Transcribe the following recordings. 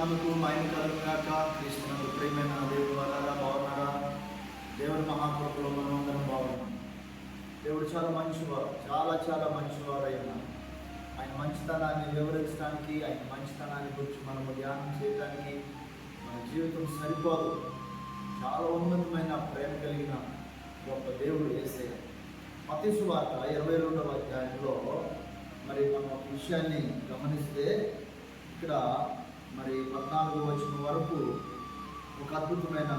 నామకు మైన కలుగుగాక క్రీస్తునందు ప్రేమైన దేవుడు వల్లారా బాగున్నారా దేవుని మహాకృపలో మనం అందరం బాగున్నాం. దేవుడు చాలా మంచివారు చాలా చాలా మంచివాడు అయినా ఆయన మంచితనాన్ని వివరించడానికి ఆయన మంచితనాన్ని గురించి మనము ధ్యానం చేయడానికి మన జీవితం సరిపోదు. చాలా ఉన్నతమైన ప్రేమ కలిగిన గొప్ప దేవుడు వేసే మతి సువార్త ఇరవై రెండవ అధ్యాయంలో మరి మనం విషయాన్ని గమనిస్తే ఇక్కడ మరి పద్నాలుగు వచ్చిన వరకు ఒక అద్భుతమైన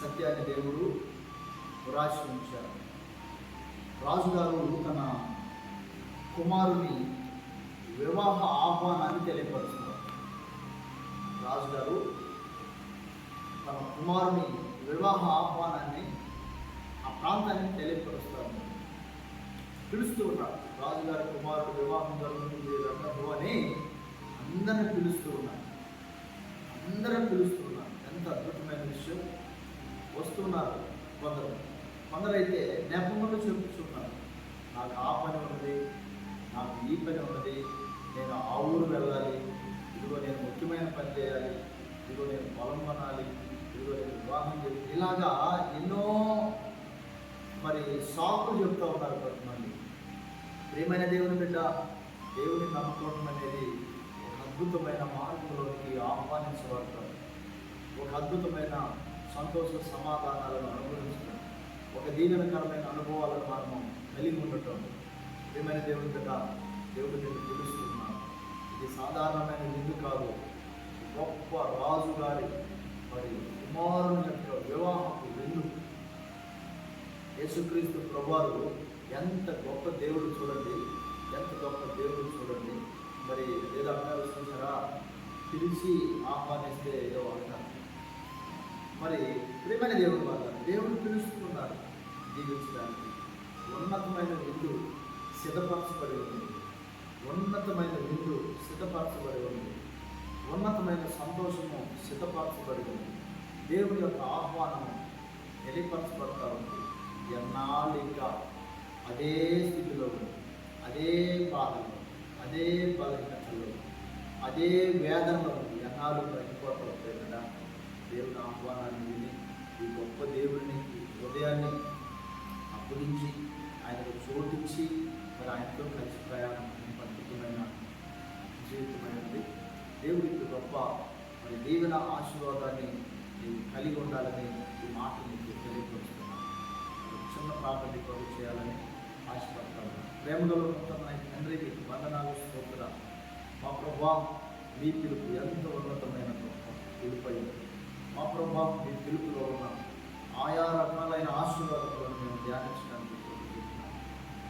సత్యాన్ని దేవుడు రాసి ఉంచారు రాజుగారు తన కుమారుని వివాహ ఆహ్వానాన్ని తెలియపరుస్తున్నారు. రాజుగారు తన కుమారుని వివాహ ఆహ్వానాన్ని ఆ ప్రాంతాన్ని తెలియపరుస్తారు. పిలుస్తూ ఉన్నారు రాజుగారి కుమారుడు వివాహం జరుగుతుంది రంగము అని అందరిని పిలుస్తూ ఉన్నారు పిలుస్తున్నారు. ఎంత అద్భుతమైన విషయం. వస్తున్నారు కొందరు. కొందరైతే నెపములు చెప్పుతున్నారు నాకు ఆ పని ఉన్నది నాకు ఈ పని ఉన్నది నేను ఆ ఊరు వెళ్ళాలి ఇదిగో నేను ముఖ్యమైన పని చేయాలి ఇదిగో నేను పొలం కొనాలి ఇదిగో నేను వివాహం చేయాలి. ఇలాగా ఎన్నో మరి సాకులు చెప్తూ ఉన్నారు కొంతమంది. ప్రేమైన దేవుని బిడ్డ దేవుని నమ్ముకోవడం అనేది అద్భుతమైన మార్పులోకి ఆహ్వానించబడతారు. ఒక అద్భుతమైన సంతోష సమాధానాలను అనుభవించడం ఒక దీవెనకరమైన అనుభవాలను మనము కలిగి ఉండటం ప్రియమైన దేవుని బిడ్డ దేవుడు పిలుస్తున్నాను. ఇది సాధారణమైన విందు కాదు. గొప్ప రాజు గారి మరి కుమారుని యొక్క వివాహపు విందు. యేసుక్రీస్తు ప్రభువారు ఎంత గొప్ప దేవుడు చూడండి ఎంత గొప్ప దేవుడు చూడండి. మరి ఏదో అమ్మాయి వస్తుంటారా పిలిచి ఆహ్వానిస్తే ఏదో అంటారు. మరి ప్రేమైన దేవుడు వాళ్ళు దేవుడు పిలుస్తున్నారు జీవించడానికి ఉన్నతమైన విందు సిద్ధపరచబడి ఉంది. ఉన్నతమైన విందు సిద్ధపరచబడి ఉంది. ఉన్నతమైన సంతోషము సిద్ధపరచబడి ఉంది. దేవుని యొక్క ఆహ్వానము తెలియపరచబడతా ఉంది. ఎన్నాళ్ళు ఇంకా అదే స్థితిలో ఉంది. అదే బాధలో అదే బలహీనతలో అదే వేదనలో జనాలు ఎన్నాళ్ళు ఉంటాయి కదా దేవుని ఆహ్వానాన్ని విని ఈ గొప్ప దేవుడిని ఈ హృదయాన్ని అప్పుడించి ఆయనకు చోటించి మరి ఆయనతో కలిసి ప్రయాణం అద్భుతమైన జీవితమైనది. దేవుడికి గొప్ప మరి దీవెన ఆశీర్వాదాన్ని నీవు కలిగి ఉండాలని ఈ మాట నీకు తెలియపరుస్తున్నాను. చిన్న ప్రాపర్టీ కొరకు చేయాలని ఆశపడతాను ప్రేమలో ఉన్నతమైన తండ్రికి వందనాలు స్తోత్ర మా ప్రభా మీ పిలుపు ఎంత ఉన్నతమైన పిలుపై మా ప్రభా మీ పిలుపులో ఉన్న ఆయా రకాలైన ఆశీర్వాదాలను మేము ధ్యానించడానికి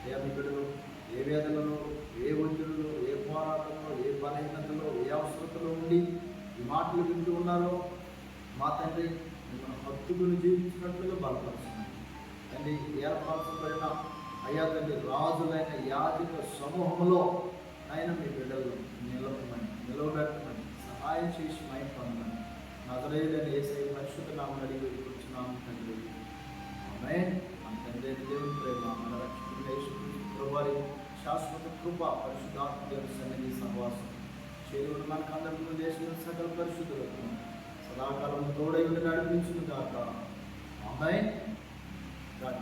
ఏ బిడ్డలు ఏ వేదనలో ఏ ఒత్తిడిలో ఏ పోరాటంలో ఏ బలహీనతలో ఏ అవసరతలో ఉండి ఈ మాటలు వింటూ ఉన్నారో మా తండ్రి మిమ్మల్ని హత్తుకుని జీవించినట్లుగా బలపరుస్తున్నాను తండ్రి ఏర్పరచబడిన అయ్యా తండ్రి రాజులైన యాజక సమూహంలో ఆయన మీ బిడ్డలు నిలవమని నిలవబెట్టమని సహాయం చేసి మై పొందమని నజరేయుడని ఏసై పరిశుద్ధ నామని అడిగి కూర్చున్నాము తండ్రి. ఆమె మన తండ్రి దేవుని ప్రేమ మన రక్షకుడు శాశ్వత కృప పరిశుద్ధాత్మ సన్నిధి సహవాసం. చేరువుడు మనకు అందరికీ దేశంలో సకల పరిశుద్ధులకు సదాకాలం తోడై ఉండి నడిపించును కాక ఆమె గాడ్